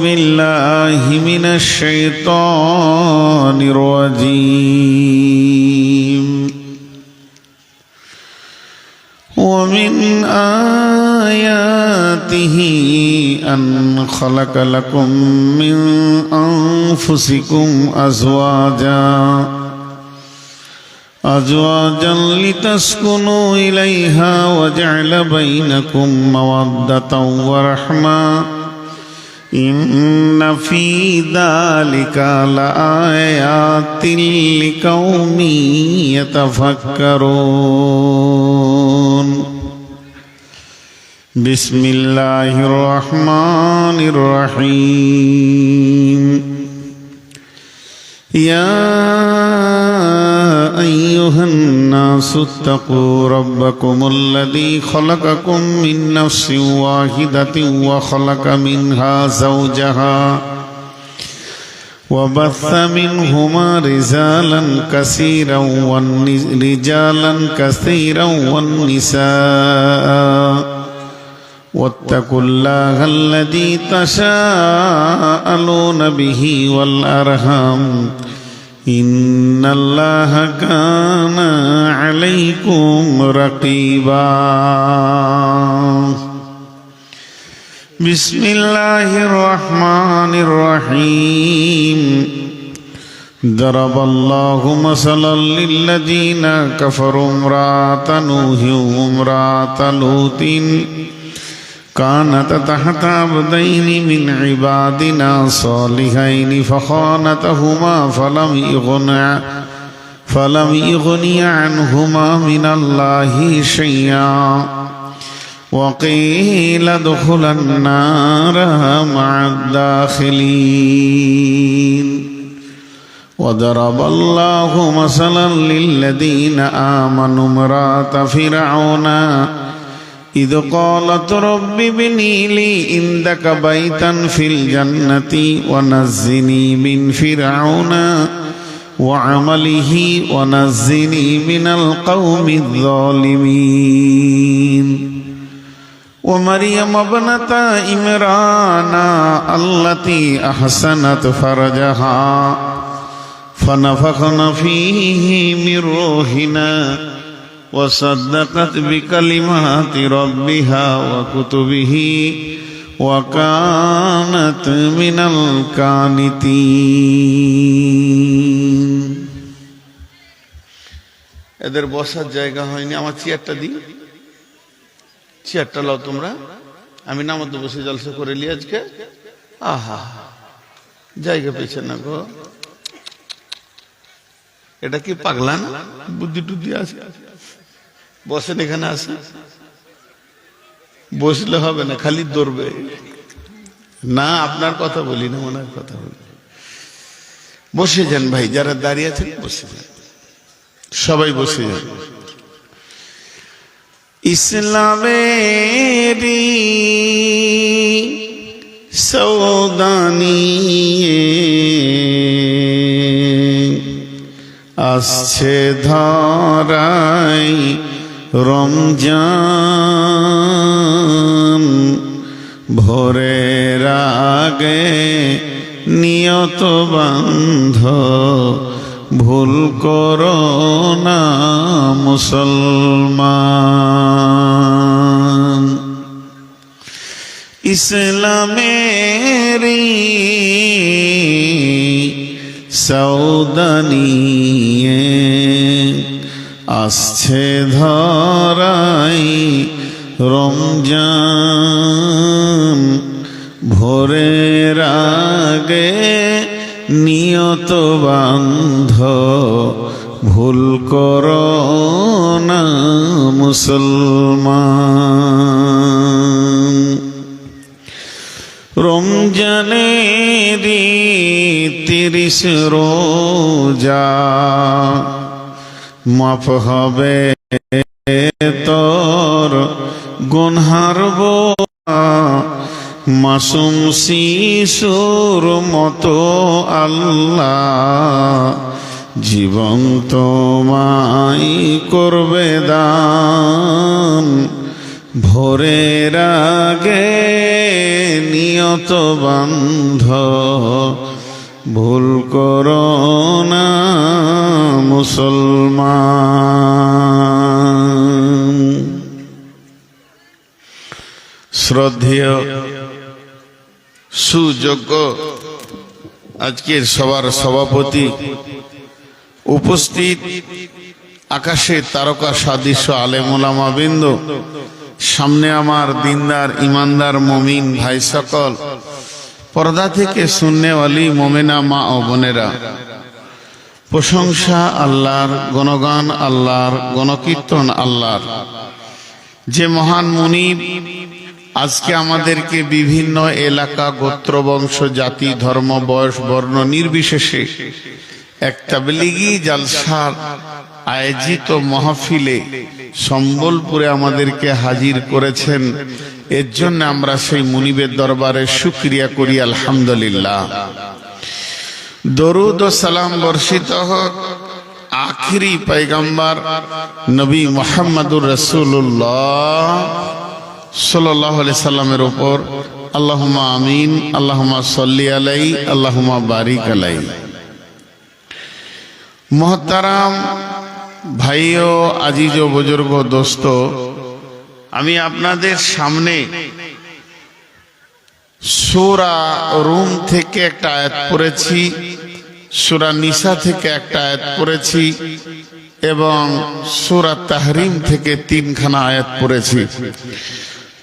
بالله من الشيطان الرجيم ومن آياته أن خلق لكم من أنفسكم أزواجا أزواجا لتسكنوا إليها وجعل بينكم مودة ورحمة إن في ذلك لآيات لقوم يتفكرون بسم الله الرحمن الرحيم يا أيها الناس اتقوا ربكم الذي خلقكم من نفس واحدة وخلق منها زوجها وبث منهما رجالا كثيرا والن- رجالا كثيرا والنساء واتقوا الله الذي تساءلون به والأرham إن الله كان عليكم رقيبا بسم الله الرحمن الرحيم ضرب الله مثلا للذين كفروا امرأة نوح وامرأة لوط كانت تحت عبدين من عبادنا صالحين فخانتهما فلم يغن فلم يغني عنهما من الله شيئا. وقيل ادخل النار مع الداخلين. وضرب الله مثلا للذين آمنوا امرأة فرعون إذ قالت رب ابني لي عندك بيتا في الجنة ونزني من فرعون وعمله ونزني من القوم الظالمين ومريم ابنة إمران التي أحسنت فرجها فنفخنا فيه من روحنا وصدقت بكلمات ربها وكتبه وكانت من القانتين এদের বসার জায়গা হয়নি আমার চেয়ারটা দিই চেয়ারটা লাও তোমরা আমি নামতে বসে জলসা করে লি আজকে আহা জায়গা পেয়েছে না গো এটা কি পাগলা না বুদ্ধি টুদ্ধি আছে বসেন এখানে আসে বসলে হবে না, খালি দৌড়বে না, আপনার কথা বলি না, ওনার কথা বলি। বসে যান ভাই, যারা দাঁড়িয়ে আছেন বসে যান। সবাই বসে যান। ইসলামেরি সৌদানি আসছে ধরাই রমজান ভোরের আগে নিয়ত বান্ধ ভুল করো না মুসলমান। ইসলামেরি সৌদানিয়ে আসছে ধরাই রমজান। ভোরের আগে নিয়ত বান্ধ। ভুল কর না মুসলমান। রমজানেরি তিরিশ রোজা মাফ হবে তোর গুনহার মাসুম শিশুর মতো আল্লাহ জীবন তোমায় করবে দান। ভোরের আগে নিয়ত বান্ধ ভুল করো না, মুসলমান। শ্রদ্ধেয় সুযোগ্য আজকের সবার সভাপতি উপস্থিত আকাশে তারকা সাদৃশ্য আলেমুলামা বিন্দ, সামনে আমার দিনদার, ইমানদার, মমিন ভাই সকল পর্দা থেকে শূন্যওয়ালি মোমেনা মা ও বোনেরা। প্রশংসা আল্লাহর, গণগান আল্লাহর, গণকীর্তন আল্লাহর। যে মহান মুনিব আজকে আমাদেরকে বিভিন্ন এলাকা, গোত্র, বংশ, জাতি, ধর্ম, বয়স, বর্ণ নির্বিশেষে এক তাবলিগি জালসার আয়োজিত মহফিলে সম্বলপুরে আমাদেরকে হাজির করেছেন এর জন্য আমরা সেই মুনিবের দরবারে শুক্রিয়া করি, আলহামদুলিল্লাহ। দরুদ ও সালাম বর্ষিত হোক, আখিরি পৈগম্বর নবী মোহাম্মদুর রসুল্লাহ সাল্লাহ সাল্লামের ওপর আল্লাহুমা আমিন আল্লাহমা সল্লি আলাই আল্লাহমা বারিক আলাই মহতারাম ভাই ও আজিজ ও বুজুর্গ দোস্ত আমি আপনাদের সামনে সুরা রুম থেকে একটা আয়াত পড়েছি, সুরা নিসা থেকে একটা আয়াত পড়েছি এবং সুরা তাহরিম থেকে তিনখানা আয়াত পড়েছি।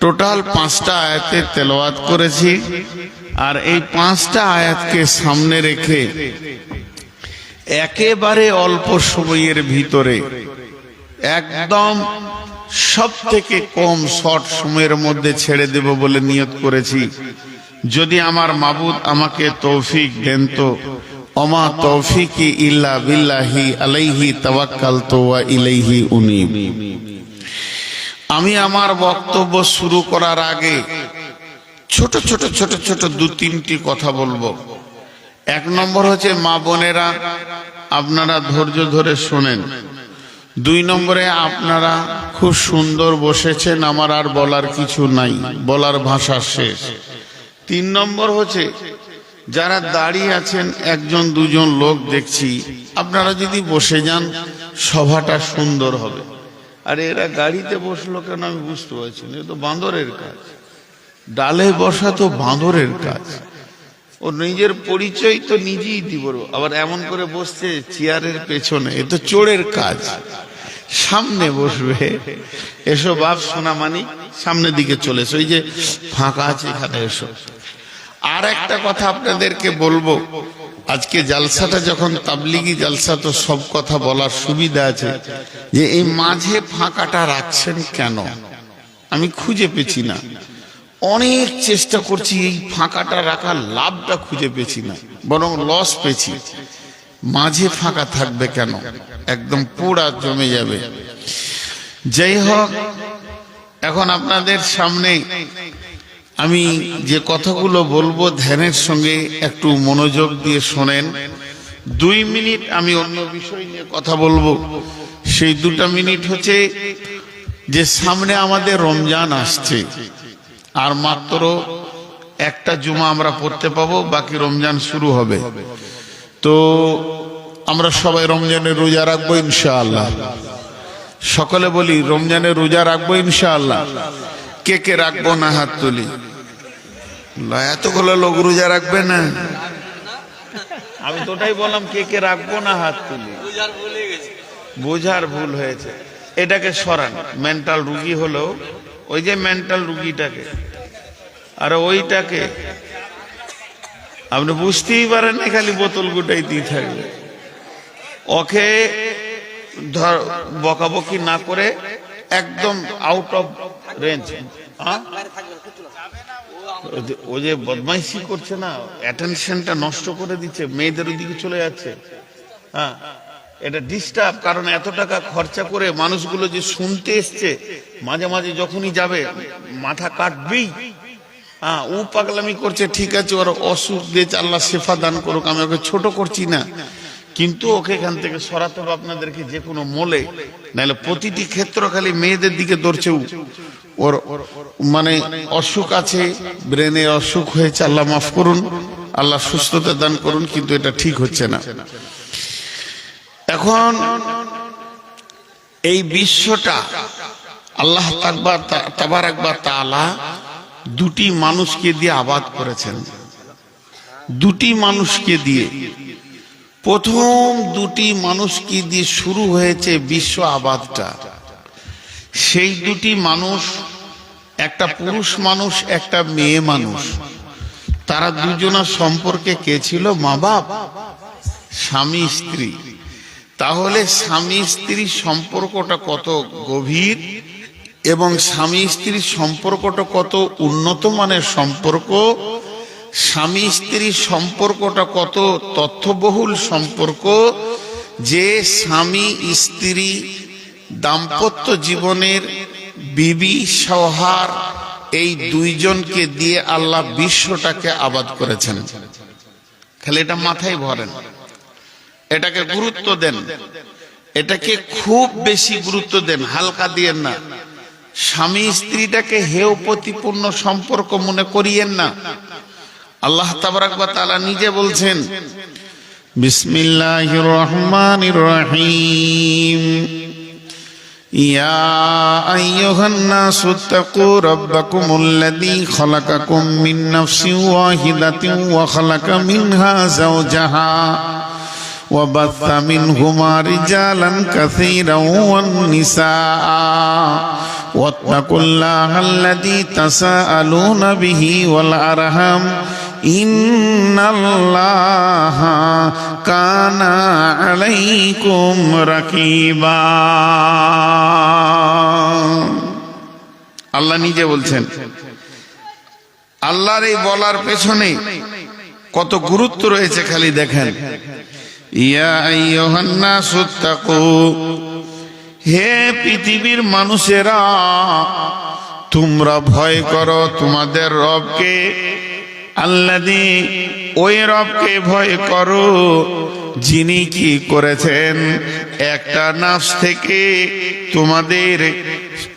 টোটাল পাঁচটা আয়াতে তেলাওয়াত করেছি আর এই পাঁচটা আয়াতকে সামনে রেখে একেবারে অল্প সময়ের ভিতরে একদম সব থেকে কম শর্ট সময়ের মধ্যে ছেড়ে দেব বলে নিয়ত করেছি। যদি আমার মাবুদ আমাকে তৌফিক দেন তো, অমা তৌফিকি ইল্লা বিল্লাহি আলাইহি তাওয়াক্কাল ওয়া ইলাইহি উনিব। আমি আমার বক্তব্য শুরু করার আগে ছোট ছোট ছোট ছোট দু তিনটি কথা বলব। এক নম্বর হচ্ছে, মা বোনেরা, আপনারা ধৈর্য ধরে শোনেন। দুই নম্বরে, আপনারা খুব সুন্দর বসেছেন, আমার আর বলার কিছু নাই, বলার ভাষা শেষ। তিন নম্বর হচ্ছে, যারা দাঁড়িয়ে আছেন, একজন, দুজন লোক দেখছি, আপনারা যদি বসে যান, সভাটা সুন্দর হবে। আর এরা গাড়িতে বসল কেন আমি বুঝতে পারছি না তো বাঁদরের কাজ। ডালে বসা তো বাঁদরের কাজ। ও নিজের পরিচয় তো নিজেই দিব। আবার এমন করে বসছে চেয়ারের পেছনে। এ তো চোরের কাজ। সামনে বসবে। এসো বাপ, সোনা মানি সামনের দিকে চলে এসো। ওই যে ফাঁকা আছে, এখানে এসো। আর একটা কথা আপনাদেরকে বলব। আজকে জালসাটা যখন তাবলিগি জালসা, তো সব কথা বলার সুবিধা আছে যে, এই মাঝে ফাঁকাটা রাখছেন কেন? আমি খুঁজে পেছি না। অনেক চেষ্টা করছি এই ফাঁকাটা রাখার, লাভটা খুঁজে পেছি না, বরং লস পেছি মাঝে ফাঁকা থাকবে কেন? একদম পুরা জমে যাবে। যাই হোক, এখন আপনাদের সামনে আমি যে কথাগুলো বলব ধ্যানের সঙ্গে একটু মনোযোগ দিয়ে শোনেন। দুই মিনিট আমি অন্য বিষয় নিয়ে কথা বলব। সেই দুটা মিনিট হচ্ছে যে সামনে আমাদের রমজান আসছে। আর মাত্র একটা জুমা আমরা পড়তে পাবো বাকি রমজান শুরু হবে। তো আমরা সবাই রমজানের রোজা রাখব ইনশাআল্লাহ। সকলে বলি রমজানের রোজা রাখব ইনশাআল্লাহ। কে কে রাখব না হাত তুলি? এতগুলো লোক রোজা রাখবে না। আমি তো ওটাই বললাম কে কে রাখব না হাত তুলি? বোঝার ভুল হয়েছে। এটাকে সরান মেন্টাল রুগী হলো ওই যে মেন্টাল রুগীটাকে। আর ওইটাকে। আপনি বুঝতেই পারেন না খালি বোতল গুটাই দিয়ে থাকবে। ওকে ধর, বকাবকি না করে একদম আউট অফ রেঞ্জ ও যে বদমাইশি করছে না অ্যাটেনশনটা নষ্ট করে দিচ্ছে, মেয়েদের ওইদিকে চলে যাচ্ছে। হ্যাঁ। এটা ডিস্টার্ব কারণ এত টাকা খরচা করে মানুষগুলো যে শুনতে এসছে, মাঝে মাঝে যখনই যাবে, মাথা কাটবেই। হ্যাঁ ও পাগলামি করছে, ঠিক আছে, ওর অসুখ দিয়ে আল্লাহ শেফা দান করুক, আমি ওকে ছোট করছি না। কিন্তু ওকে এখান থেকে সরাতে হবে আপনাদেরকে যে কোনো মোলে, নাহলে প্রতিটি ক্ষেত্র খালি মেয়েদের দিকে ও। ওর মানে অসুখ আছে, ব্রেনে অসুখ হয়েছে, আল্লাহ মাফ করুন, আল্লাহ সুস্থতা দান করুন, কিন্তু এটা ঠিক হচ্ছে না। এখন এই বিশ্বটা আল্লাহ তাবার একবার তালা দুটি মানুষকে দিয়ে আবাদ করেছেন। দুটি মানুষকে দিয়ে। প্রথম দুটি মানুষকে দিয়ে শুরু হয়েছে বিশ্ব আবাদটা। সেই দুটি মানুষ, একটা পুরুষ মানুষ, একটা মেয়ে মানুষ। তারা দুজনের সম্পর্কে কে ছিল? মা বাপ স্বামী, স্ত্রী। তাহলে স্বামী স্ত্রীর সম্পর্কটা কত গভীর এবং স্বামী স্ত্রীর সম্পর্কটা কত উন্নত মানের সম্পর্ক? স্বামী স্ত্রীর সম্পর্কটা কত তথ্যবহুল সম্পর্ক যে স্বামী স্ত্রী দাম্পত্য জীবনের বিবি সহার এই দুইজনকে দিয়ে আল্লাহ বিশ্বটাকে আবাদ করেছেন। খালি এটা মাথায় ভরেন। এটাকে গুরুত্ব দেন এটাকে খুব বেশি গুরুত্ব দেন হালকা দিয়েন না স্বামী স্ত্রীটাকে হেয় প্রতিপূর্ণ সম্পর্ক মনে করিয়েন না আল্লাহ তালা নিজে বলছেন বিসমিল্লাহ রহমান রহিম يا أيها الناس اتقوا ربكم الذي خلقكم من نفس واحدة وخلق منها زوجها وبث منهما رجالا كثيرا والنساء واتقوا الله الذي تساءلون به والأرحم إن الله كان عليكم رقيبا আল্লাহ নিজে বলছেন আল্লাহর এই বলার পেছনে কত গুরুত্ব রয়েছে খালি দেখেন ইয়া আইয়ুহান্নাস তাকু হে পৃথিবীর মানুষেরা তোমরা ভয় করো তোমাদের রবকে। আল্লাদি ওই রবকে ভয় করো। যিনি কি করেছেন? একটা নাফস থেকে তোমাদের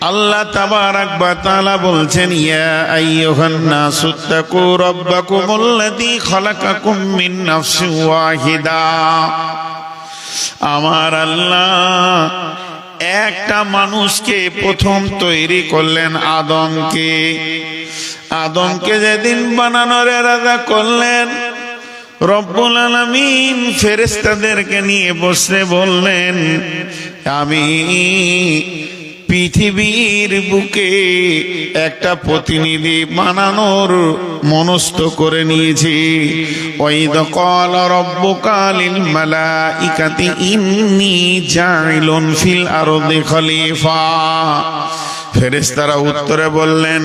আল্লাহ তাবারাক বা তাআলা বলছেন, ইয়া আইয়ুহান নাসু তাকু রাব্বাকুমুল্লাযী খালাকাকুম মিন নাফসিন ওয়াহিদা। আমার আল্লাহ একটা মানুষকে প্রথম তৈরি করলেন আদমকে। আদমকে যেদিন বানানোর এরাদা করলেন রব্বুল আলমিন ফেরেস্তাদেরকে নিয়ে বসে বললেন, আমি পৃথিবীর বুকে একটা প্রতিনিধি বানানোর মনস্থ করে নিয়েছি। ওই ওইদ কল রব্বকালিল মালাইকাতি, ইন্নি জাইলুন ফিল আরদি খলিফা। ফেরেশতারা উত্তরে বললেন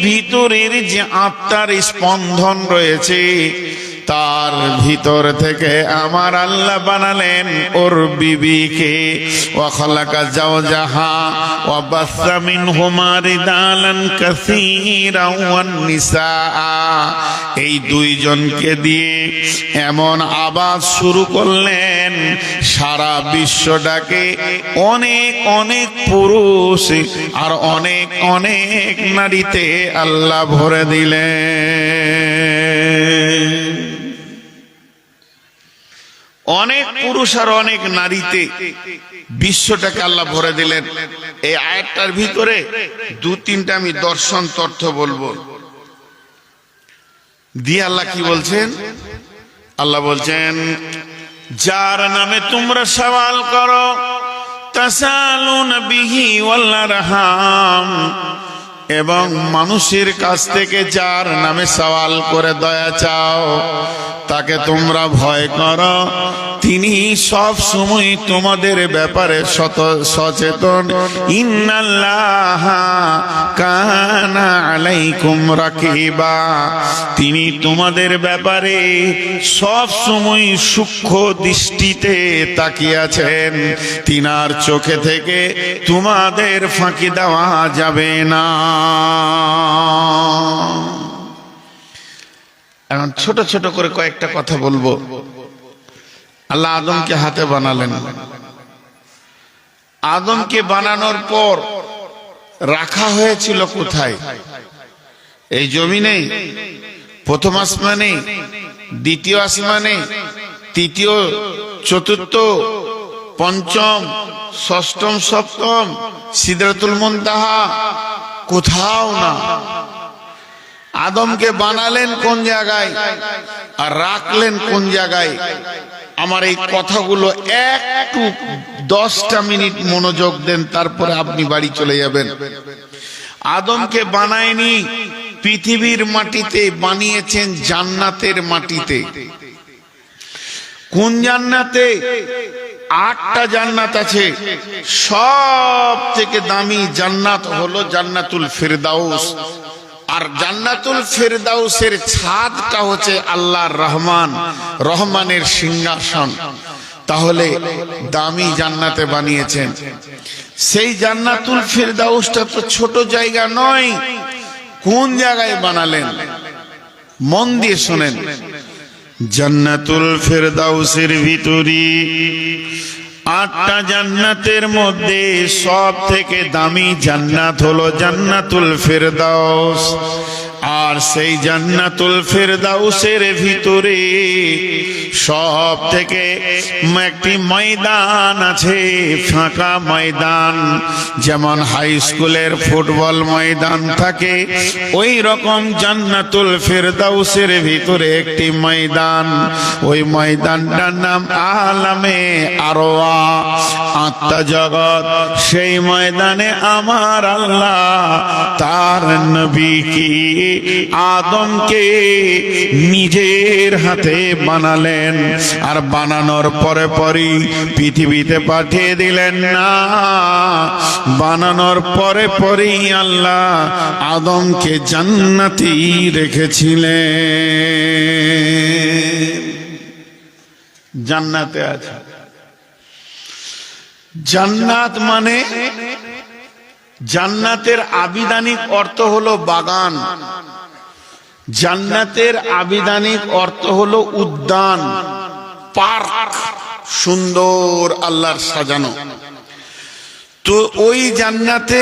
ভিতরের যে আত্মার স্পন্দন রয়েছে তার ভিতর থেকে আমার আল্লাহ বানালেন ওর বিবিকে। ওয়াখালাকা যাও যাহা ওয়াবাসা মিনহুমা রিদালান কাসীরা এই দুইজনকে দিয়ে এমন আবাদ শুরু করলেন। সারা বিশ্বটাকে অনেক অনেক পুরুষ আর অনেক অনেক নারীতে আল্লাহ ভরে দিলেন। অনেক পুরুষ আর অনেক নারীতে বিশ্বটাকে আল্লাহ ভরে দিলেন। এই আয়াতটার ভিতরে দু তিনটা আমি দর্শন তথ্য বলব। দিয়ে আল্লাহ কি বলছেন? আল্লাহ বলছেন, যার নামে তোমরা সওয়াল করো, তাসালুন বিহি ওয়াল্লারহাম এবং মানুষের কাছ থেকে যার নামে সওয়াল করে দয়া চাও, তাকে তোমরা ভয় করো। তিনি সব সময় তোমাদের ব্যাপারে শত সচেতন। ইন্নাল্লাহ কানা আলাইকুম রাকিবা। তিনি তোমাদের ব্যাপারে সব সময় সূক্ষ্ম দৃষ্টিতে তাকিয়ে আছেন। তিনার চোখে থেকে তোমাদের ফাঁকি দেওয়া যাবে না। এখন ছোট ছোট করে কয়েকটা কথা বলব। আল্লাহ আদমকে হাতে বানালেন। আদমকে বানানোর পর রাখা হয়েছিল কোথায়? এই জমিনে, প্রথম আসমানে, দ্বিতীয় আসমানে, তৃতীয়, চতুর্থ, পঞ্চম, ষষ্ঠম, সপ্তম, সিদরাতুল মুনতাহা কোথাও না। আদমকে বানালেন কোন জায়গায়? আর রাখলেন কোন জায়গায়? আমার এই কথাগুলো একটু দশটা মিনিট মনোযোগ দেন, তারপরে আপনি বাড়ি চলে যাবেন। আদমকে বানায়নি, পৃথিবীর মাটিতে বানিয়েছেন জান্নাতের মাটিতে। কোন জান্নাতে? আটটা জান্নাত আছে। সব থেকে দামি জান্নাত হলো জান্নাতুল ফেরদাউস। আর জান্নাতুল ফেরদাউসের ছাদটা হচ্ছে আল্লাহর রহমান, রহমানের সিংহাসন। তাহলে দামি জান্নাতে বানিয়েছেন। সেই জান্নাতুল ফেরদাউসটা তো ছোট জায়গা নয়, কোন জায়গায় বানালেন? মন দিয়ে শোনেন। জান্নাতুল ফেরদাউসের ভিতরি আটটা জান্নাতের মধ্যে সব থেকে দামি জান্নাত হলো জান্নাতুল ফেরদাউস। আর সেই জান্নাতুল ফেরদাউসের ভিতরে সব থেকে একটি ময়দান আছে, ফাঁকা ময়দান। যেমন হাই স্কুলের ফুটবল ময়দান থাকে ওই রকম জান্নাতুল ফেরদাউসের ভিতরে একটি ময়দান। ওই ময়দানটার নাম আলামে আরোয়া আত্মা জগৎ, সেই ময়দানে আমার আল্লাহ, তার নবী কি? আদমকে নিজের হাতে বানালেন। আর বানানোর পরে পরই পৃথিবীতে পাঠিয়ে দিলেন না। বানানোর পরে পরেই আল্লাহ আদমকে জান্নাতি রেখেছিলেন। জান্নাতে আছে। জান্নাত মানে জান্নাতের আবিধানিক অর্থ হলো বাগান। জান্নাতের আবিধানিক অর্থ হলো উদ্যান, পার্ক, সুন্দর আল্লাহর সাজানো। তো ওই জান্নাতে,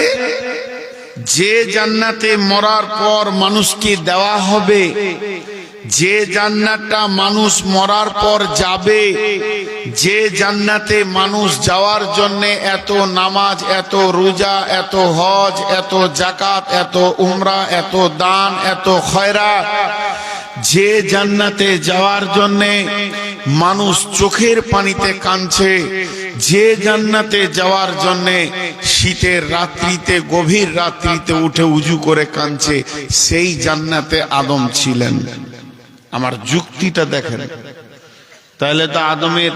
যে জান্নাতে মরার পর মানুষকে দেওয়া হবে যে জান্নাতটা মানুষ মরার পর যাবে, যে জান্নাতে মানুষ যাওয়ার জন্য এত নামাজ, এত রোজা, এত হজ, এত জাকাত এত উমরা, এত দান, এত খয়রাত, যে জান্নাতে যাওয়ার জন্যে মানুষ চোখের পানিতে কাঁদছে, যে জান্নাতে যাওয়ার জন্যে শীতের রাত্রিতে, গভীর রাত্রিতে উঠে উজু করে কাঁদছে, সেই জান্নাতে আদম ছিলেন। আমার যুক্তিটা দেখেন। তাহলে তো আদমের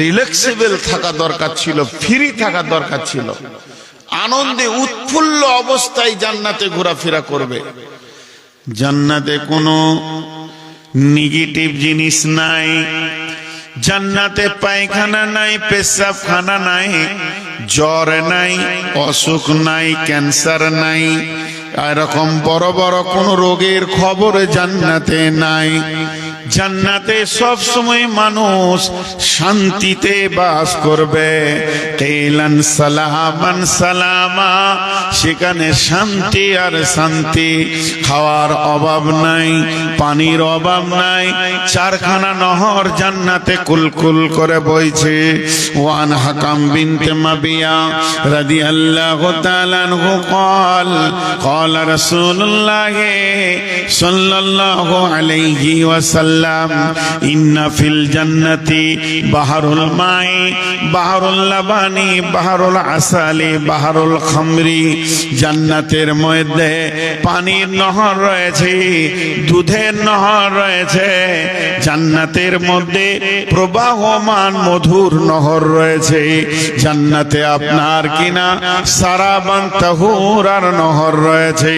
রিল্যাক্সেবল থাকা দরকার ছিল ফ্রি থাকা দরকার ছিল। আনন্দে উৎফুল্ল অবস্থায় জান্নাতে ঘোরাফেরা করবে। জান্নাতে কোনো নেগেটিভ জিনিস নাই। জান্নাতে পায়খানা নাই, পেশাবখানা নাই, জ্বর নাই, অসুখ নাই ক্যান্সার নাই। এরকম বড় বড় কোন রোগের খবর জান্নাতে নাই। জান্নাতে সব সময় মানুষ শান্তিতে বাস করবে কেলান সালামান সালামা সেখানে শান্তি আর শান্তি খাওয়ার অভাব নাই পানির অভাব নাই চারখানা নহর জান্নাতে কুলকুল করে বইছে ওয়ান হাকাম বিনতে মাবিয়া রাদিয়াল্লাহু তাআলা আনহু قال قال رسول الله صلى الله عليه وسلم ওয়াসাল্লাম ইন্না ফিল জান্নাতি বাহারুল মাই, বাহারুল লাবানি, বাহারুল আসালি, বাহারুল খামরি। জান্নাতের মধ্যে পানির নহর রয়েছে, দুধের নহর রয়েছে। জান্নাতের মধ্যে প্রবাহমান মধুর নহর রয়েছে। জান্নাতে আপনার কিনা সারাবান তাহুর আর নহর রয়েছে।